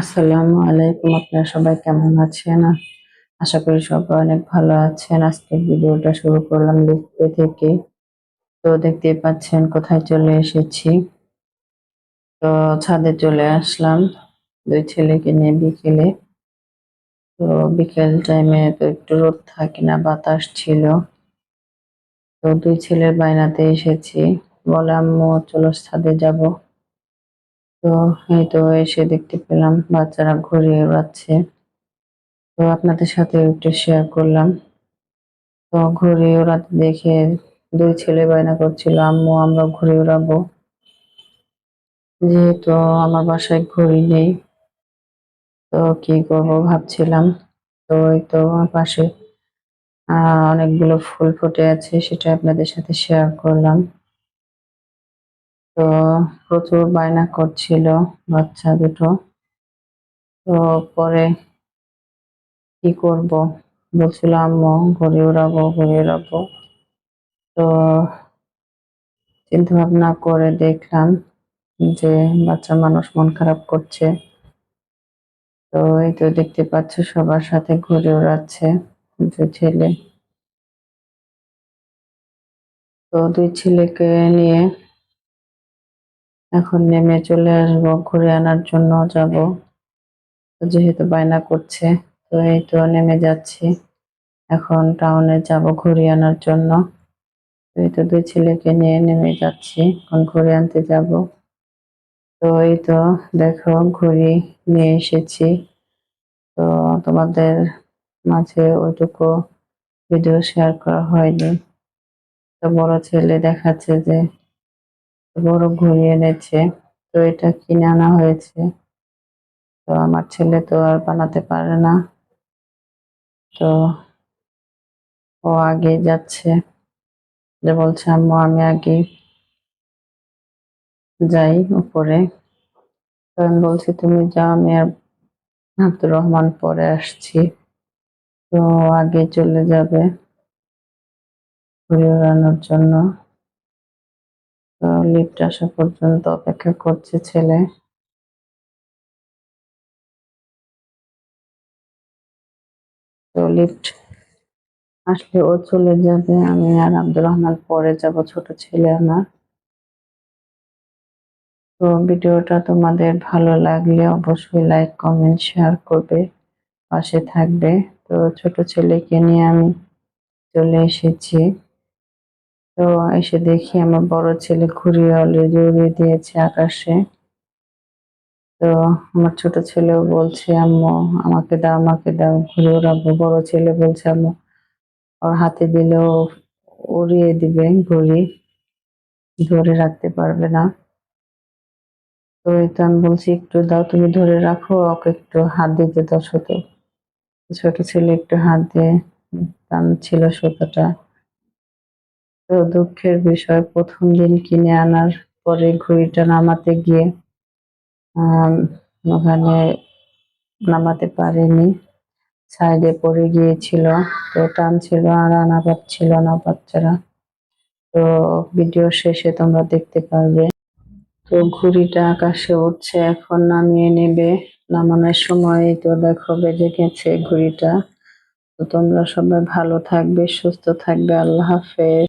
আসসালামু আলাইকুম, আপনারা সবাই কেমন আছেন? আশা করি সবাই অনেক ভালো আছেন। আজকের ভিডিওটা শুরু করলাম লিখতে থেকে। তো দেখতেই পাচ্ছেন কোথায় চলে এসেছি। তো ছাদে চলে আসলাম। দুই ছেলেকে নিয়ে বিকেলে। তো বিকেল টাইমে তো একটু রোদ থাকে না, বাতাস ছিল। তো দুই ছেলের বায়নাতে এসেছি। বলে, আম্মু, চলো ছাদে যাব। তো এই তো এসে দেখতে পেলাম, বাচ্চারা ঘুরে বেড়াচ্ছে। তো আপনাদের সাথে একটু শেয়ার করলাম। তো ঘুরে ওড়াতে দেখে দুই ছেলে বায়না করছিল, আম্মু, আমরা ঘুরে ওড়াবো যেহেতু আমার বাসায় ঘড়ি নেই, তো কি করব ভাবছিলাম। তো ওই তো আমার পাশে অনেকগুলো ফুল ফুটে আছে, সেটা আপনাদের সাথে শেয়ার করলাম। তো প্রচুর বায়না করছিল বাচ্চা দুটো। তো পরে কি করব? বলছিল, আম্মু, ঘুরে উড়াবো ঘুরে উড়াবো তো চিন্তা ভাবনা করে দেখলাম যে বাচ্চা মানুষ মন খারাপ করছে। তো এই তো দেখতে পাচ্ছ সবার সাথে ঘুরে উড়াচ্ছে যে ছেলে। তো দুই ছেলেকে নিয়ে এখন নেমে চলে আসব, ঘুরে আনার জন্য যাব। যেহেতু বায়না করছে, তো এই তো নেমে যাচ্ছি। এখন টাউনে যাব ঘুরিয়ে আনার জন্য। এই তো দুই ছেলেকে নিয়ে নেমে যাচ্ছি, এখন ঘুরে আনতে যাব। তো এই তো দেখো ঘুড়ি নিয়ে এসেছি। তো তোমাদের মাঝে ওইটুকু ভিডিও শেয়ার করা হয়নি। তো বড় ছেলে দেখাচ্ছে যে বড় ঘুড়ি এনেছে। তো এটা কিনে আনা হয়েছে। তো আমার ছেলে তো আর বানাতে পারে না। তো ও আগে যাচ্ছে। যে বলছে, আম্মু, আমি আগে যাই উপরে। তো আমি বলছি, তুমি যাও, আমি আর আব্দুর রহমান পরে আসছি। তো আগে চলে যাবে ঘুরে বেড়ানোর জন্য। লিফট আসা পর্যন্ত অপেক্ষা করছে ছেলে। তো লিফট আসলে ও চলে যাবে, আমি আর আব্দুর রহমান পরে যাব, ছোট ছেলে আমার। তো ভিডিওটা তোমাদের ভালো লাগলে অবশ্যই লাইক কমেন্ট শেয়ার করবে, পাশে থাকবে। তো ছোট ছেলেকে নিয়ে আমি চলে এসেছি। তো এসে দেখি আমার বড় ছেলে ঘুরিয়ে অলরেডি উড়িয়ে দিয়েছে আকাশে। তো আমার ছোট ছেলেও বলছে, আম্মু, আমাকে দাও আমাকে দাও ঘুরে ওড়াবো বড় ছেলে বলছে, আম্মু, ওর হাতে দিলেও উড়িয়ে দিবে ঘুড়ি, ধরে রাখতে পারবে না। তো তো আমি বলছি, একটু দাও, তুমি ধরে রাখো, ওকে একটু হাত দিতে দাও ছোট। ছোট ছেলে একটু হাত দিয়ে ছিল সুতোটা। দুঃখের বিষয়, প্রথম দিন কিনে আনার পরে ঘড়িটা নামাতে গিয়ে ওখানে নামাতে পারেনি। সাইডে পড়ে গিয়েছিল, তো টানছিল আর আনা পাচ্ছিল না বাচ্চারা। তো ভিডিও শেষে তোমরা দেখতে পারবে। তো ঘুড়িটা আকাশে উঠছে, এখন নামিয়ে নেবে। নামানোর সময় তো দেখো বেজে গেছে ঘুড়িটা। তো তোমরা সবাই ভালো থাকবে, সুস্থ থাকবে। আল্লাহ হাফেজ।